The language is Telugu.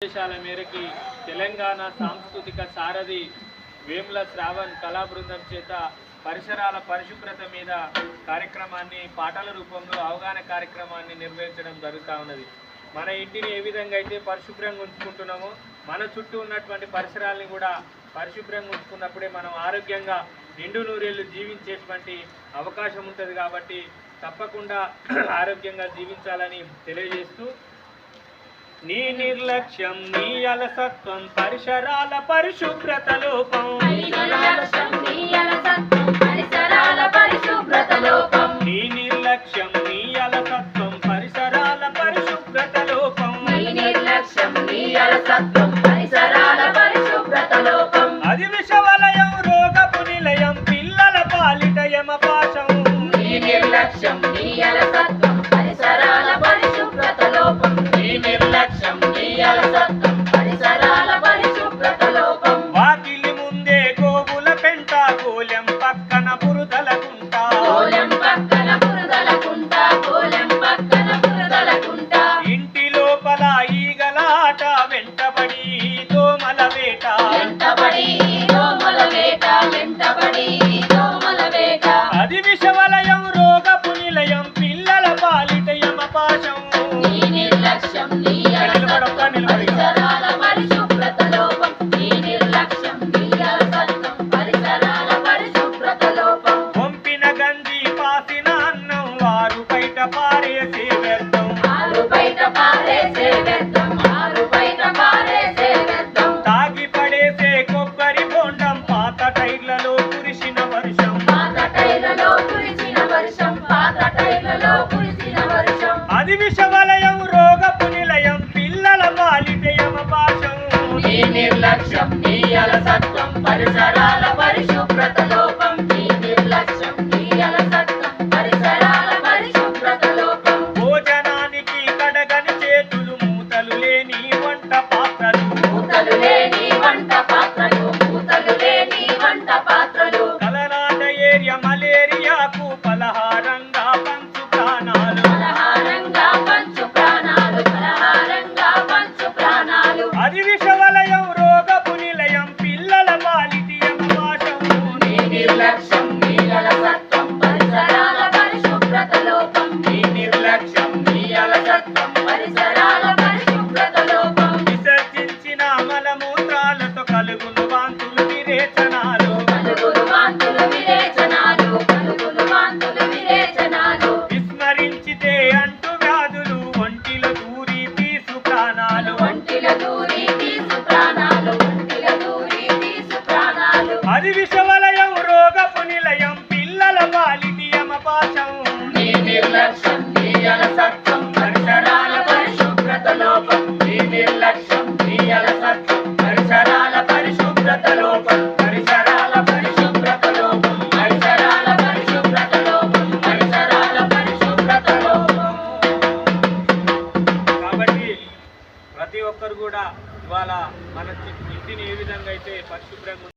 ఆదేశాల మేరకి తెలంగాణ సాంస్కృతిక సారథి వేముల శ్రావణ్ కళా బృందం చేత పరిసరాల పరిశుభ్రత మీద కార్యక్రమాన్ని పాటల రూపంలో అవగాహన కార్యక్రమాన్ని నిర్వహించడం జరుగుతూ ఉన్నది. మన ఇంటిని ఏ విధంగా అయితే పరిశుభ్రంగా ఉంచుకుంటున్నామో మన చుట్టూ ఉన్నటువంటి పరిసరాల్ని కూడా పరిశుభ్రంగా ఉంచుకున్నప్పుడే మనం ఆరోగ్యంగా నిండు నూరేళ్ళు జీవించేటువంటి అవకాశం ఉంటుంది కాబట్టి తప్పకుండా ఆరోగ్యంగా జీవించాలని తెలియజేస్తూ నీ నిర్లక్ష్యం నీ అలసత్వం పరిసరాల పరిశుభ్రత లోపం. నీ నిర్లక్ష్యం నీ అలసత్వం పరిసరాల పరిశుభ్రత లోపం. అది విషవలయం రోగపు నిలయం పిల్లల పాలిట యమపాశం. నిర్లక్ష్యం వాకిలి ముందే గోవుల పెంట కోలెం పక్కన ఇంటి లోపల ఈగలాట వెంటబడి దోమల వేట. వెంటబడి దోమల అది విషవలయం రోగపు నిలయం పిల్లల పాలిట యమపాశం. నీ నిర్లక్ష్యం నీ బయట పారేసే వ్యర్థం ఆరు బయట పారేసే వ్యర్థం ఆరు బయట పారేసే వ్యర్థం తాగి పడేసే కొబ్బరి బొండం పాత టైర్లలో కురిసిన వర్షం. పాత టైర్లలో కురిసిన వర్షం పాత టైర్లలో కురిసిన వర్షం. అది విషవలయం రోగపు నిలయం పిల్లల యమపాశం. నీ నిర్లక్ష్యం నీ అలసత్వం పరిసరాల పరిశుభ్రత కలుగును వాంతులు విరేచనాలు కలుగులు వాంతులు విరేచనాలు కలుగులు వాంతులు విరేచనాలు విస్మరించితే అంటు వ్యాధులు ఒంటిలో దూరి తీసు ప్రాణాలు. ఒంటిల దూరి తీసు ప్రాణాలు. ఒంటిల దూరి తీసు ప్రాణాలు. అది విషవలయం రోగపు నిలయం పిల్లల పాలిటి యమపాశం. నీ నిర్లక్ష్యం నీ అలసత్వం పరిసరాల పరిశుభ్రత లోపం. ఒక్కరు కూడా ఇవాళ మన ఇంటిని ఏ విధంగా అయితే పరిశుభ్రంగా